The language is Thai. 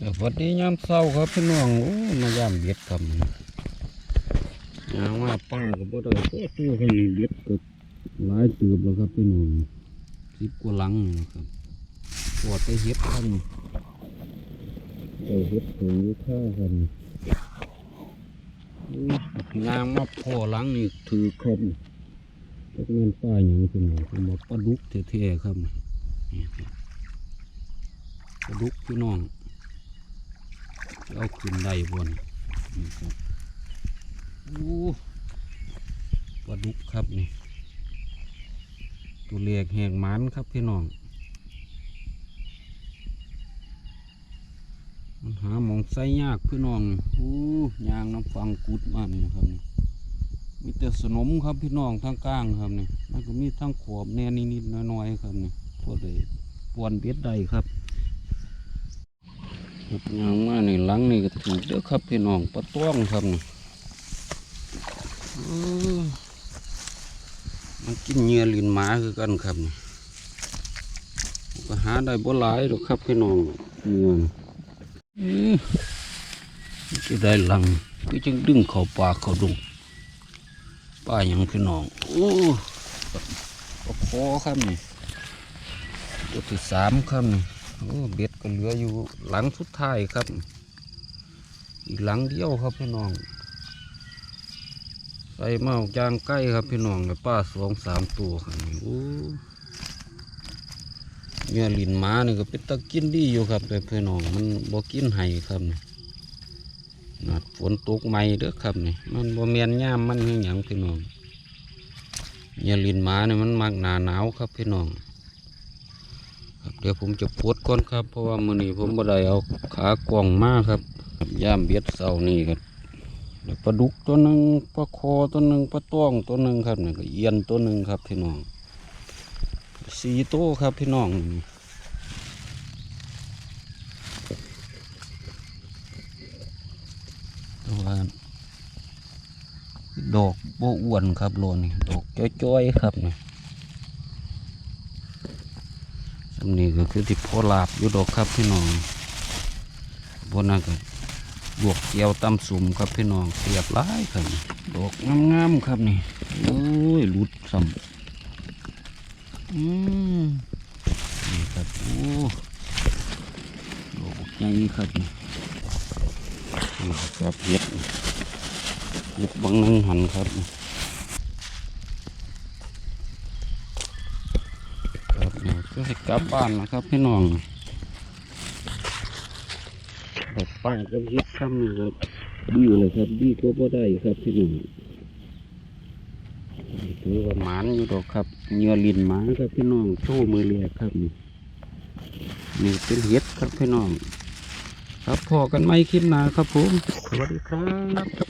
แต่พอดียามเศร้าครับพี่น้องโอ้มายามเบ็ดครับยางว่าป้าก็บ่ได้โอ้ตัวคนนี้เบ็ดก็หลายตืบแล้วครับพี่น้องสิบกว่าหลังนี่ครับปวดไปเฮ็ดครับไปเฮ็ดถึงข้าครับอู้ยางมาพ่อหลังนี่ถือครับจักแม่นป้าหยังพี่น้องผมบอกปลาดุกแท้ๆครับนี่ครับปลาดุกพี่น้อง เอาขึ้นได้บนนี่ครับโอ้ปลาดุกครับนี่ตัวเล็กแหงมันครับพี่น้อง มันหาหมองไส้ยากพี่น้องโอ้ยางน้ำฟังกุดมานี่ครับนี่มีแต่สนมครับพี่น้องทางกลางครับนี่มันก็มีทั้งขวบแน่นิดๆน้อยๆครับนี่พวกเลยปวนเบ็ดได้ครับ ยางมาในหลังนี่ก็ถูกเด้อครับพี่น้องปลาต้วงครับนี่เออมันกินเหยื่อลินหมาคือกันครับนี่ก็หาได้บ่หลายหรอกครับพี่น้องเหยื่อนี่เอ้อมันจะได้หลังก็จึงดึงเข้าปากเข้าดงป้ายังพี่น้องโอ้ปลาคอครับนี่ตัวที่สามครับนี่ เบ็ดก็เหลืออยู่หลังสุดท้ายครับ อีกหลังเดียวครับพี่น้อง ใส่เมาจางใกล้ครับพี่น้องกับป้าสองสามตัวครับนี่โอ้เนื้อลินหม้านี่ก็เป็นตะกินดีอยู่ครับแต่พี่น้องมันบ่กินไห้ครับนี่นัดฝนตกใหม่เด้อครับนี่มันบ่เมียนย่ามมันคือหยังพี่น้องเนื้อลินหม้านี่มันมักหนาหนาวครับพี่น้อง เดี๋ยวผมจะปวดก่อนครับ เพราะว่ามือนี้ผมบ่ได้เอาขากล่องมากครับ ย่ามเบียดเสานี่ครับเดี๋ยวปลาดุกตัวหนึ่งปลาคอตัวหนึ่งปลาต้วงตัวหนึ่งครับเนี่ยก็เอียนตัวหนึ่งครับพี่น้องสี่ตัวครับพี่น้องต่ว่าดอกโบอ้วนครับโลนี่ดอกจ้อยๆครับเนี่ย อันนี้ก็คือที่พอลาบอยู่ดอกครับพี่น้องบนนั้นก็ลวกเกี๊ยวตำสุ่มครับพี่น้องเสียบหลายครับดอกงามๆครับนี่โอ้ยหลุดซ้ำอืมนี่ครับโอ้ดอกใหญ่ครับนี่นี่ครับเห็ดเห็ดบางนึงหันครับ ครับเดี๋ยว ก็ให้กลับบ้านนะครับพี่น้องแบบป้ายก็ยิดคำนี่ครับดีเลยครับดีก็บ่ได้ครับพี่น้องถือว่าหมานอยู่ดอกครับเงือลินหมาครับพี่น้องโชว์มือเรียกครับนี่นี่เป็นเห็ดครับพี่น้อง ครับพอกันไหมคลิปหน้าครับผม สวัสดีครับ